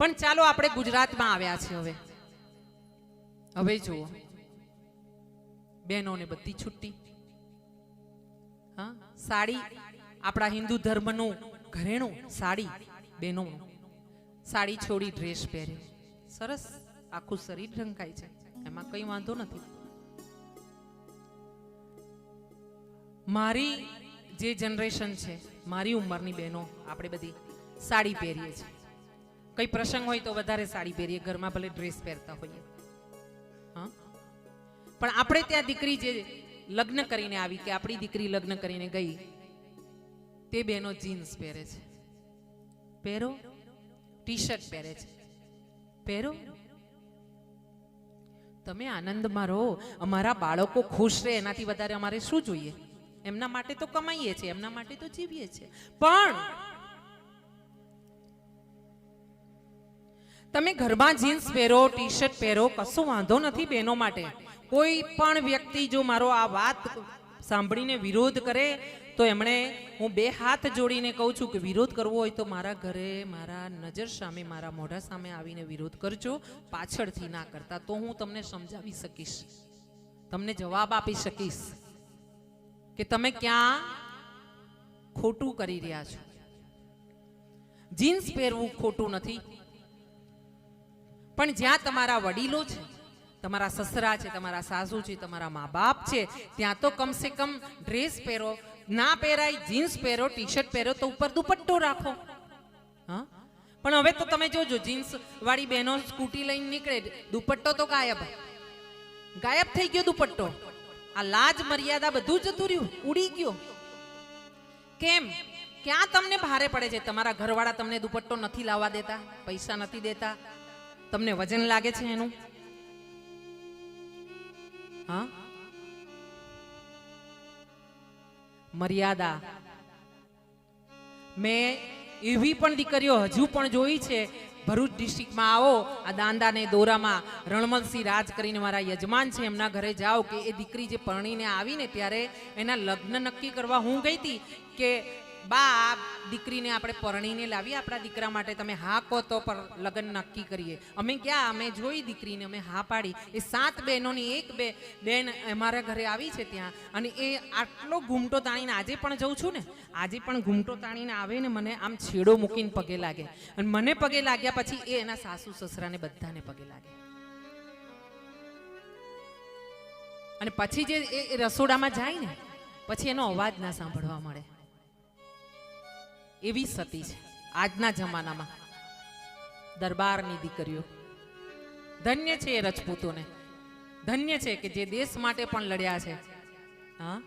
પણ ચાલો આપણે ગુજરાતમાં આવ્યા છે હવે. હવે જુઓ. બહેનોને બધી છુટ્ટી. હા, સાડી આપણા હિન્દુ ધર્મનું ઘરેણું સાડી બહેનોનું. સાડી છોડી ડ્રેસ પહેરે. સરસ, આખું શરીર ઢંકાય છે. એમાં કંઈ વાંધો નથી. મારી જે જનરેશન છે, મારી ઉંમરની બહેનો આપણે બધી સાડી પહેરીએ છીએ. કઈ પ્રસંગ હોય તો વધારે સાડી પહેરીએ, ઘરમાં ભલે ડ્રેસ પહેરતા હોઈએ. પણ આપણે ત્યાં દીકરી જે લગ્ન કરીને આવી કે આપણી દીકરી લગ્ન કરીને ગઈ, તે બહેનો જીન્સ પહેરે છે. પહેરો? ટી શર્ટ પહેરે છે. પહેરો? તમે આનંદમાં રહો. અમારા બાળકો ખુશ રહે, એનાથી વધારે અમારે શું જોઈએ? એમના માટે તો કમાઈએ છીએ, એમના માટે તો જીવીએ છીએ. પણ તમે ઘરમાં જીન્સ પહેરો ટી શર્ટ પહેરો, કશો વાંધો નથી બહેનો માટે. કોઈ પણ વ્યક્તિ જો મારો આ વાત સાંભળીને વિરોધ કરે, તો એમણે હું બે હાથ જોડીને કહું છું કે વિરોધ કરવો હોય તો મારા ઘરે મારા નજર સામે, મારા મોઢા સામે આવીને વિરોધ કરજો. પાછળથી ના કરતા તો હું તમને સમજાવી શકીશ. તમને જવાબ આપી શકીશ કે તમે ક્યાં ખોટું કરી રહ્યા છો. જીન્સ પહેરવું ખોટું નથી. પણ જ્યાં તમારા વડીલો છે, તમારા સસરા છે, તમારા સાસુ છે, તમારા મા બાપ છે, ત્યાં તો કમસે કમ ડ્રેસ પહેરો, ના પહેરાય, જીન્સ પહેરો ટી શર્ટ પહેરો, તો ઉપર દુપટ્ટો રાખો. હા? પણ હવે તો તમે જોજો, જીન્સ વાળી બહેનો સ્કૂટી લઈને નીકળે, દુપટ્ટો તો ગાયબ. ગાયબ થઈ ગયો દુપટ્ટો. આ લાજ, મર્યાદા બધું જતું રહ્યું, ઉડી ગયો. કેમ? ક્યાં તમને ભારે પડે છે? તમારા ઘરવાળા તમને દુપટ્ટો નથી લાવવા દેતા, પૈસા નથી દેતા તમને વજન લાગે છે એનું? હા? મર્યાદા. મેં એવી પણ દીકરીઓ હજુ પણ જોઈ છે. ભરૂચ ડિસ્ટ્રિક્ટમાં આવો, આ દાંદા ને દોરામાં રણમલસિંહ રાજ કરીને મારા યજમાન છે, એમના ઘરે જાઓ કે એ દીકરી જે પરણીને આવીને ત્યારે એના લગ્ન નક્કી કરવા હું ગઈ હતી કે બા દીકરીને આપણે પરણીને લાવીએ, આપણા દીકરા માટે તમે હા કહો તો પર લગ્ન નક્કી કરીએ. અમે ક્યાં? અમે જોઈ દીકરીને અમે હા પાડી. એ સાત બહેનોની એક બે, બેન અમારા ઘરે આવી છે ત્યાં અને એ આટલો ઘૂમટો તાણીને આજે પણ જઉં છું ને, આજે પણ ઘૂમટો તાણીને આવે ને મને આમ છેડો મૂકીને પગે લાગે. અને મને પગે લાગ્યા પછી એ એના સાસુ સસરાને બધાને પગે લાગે. અને પછી જે એ રસોડામાં જાય ને, પછી એનો અવાજ ના સાંભળવા મળે. એવી સતી છે આજના જમાનામાં. દરબારની દીકરીઓ, ધન્ય છે એ રજપૂતોને. ધન્ય છે કે જે દેશ માટે પણ લડ્યા છે. હા?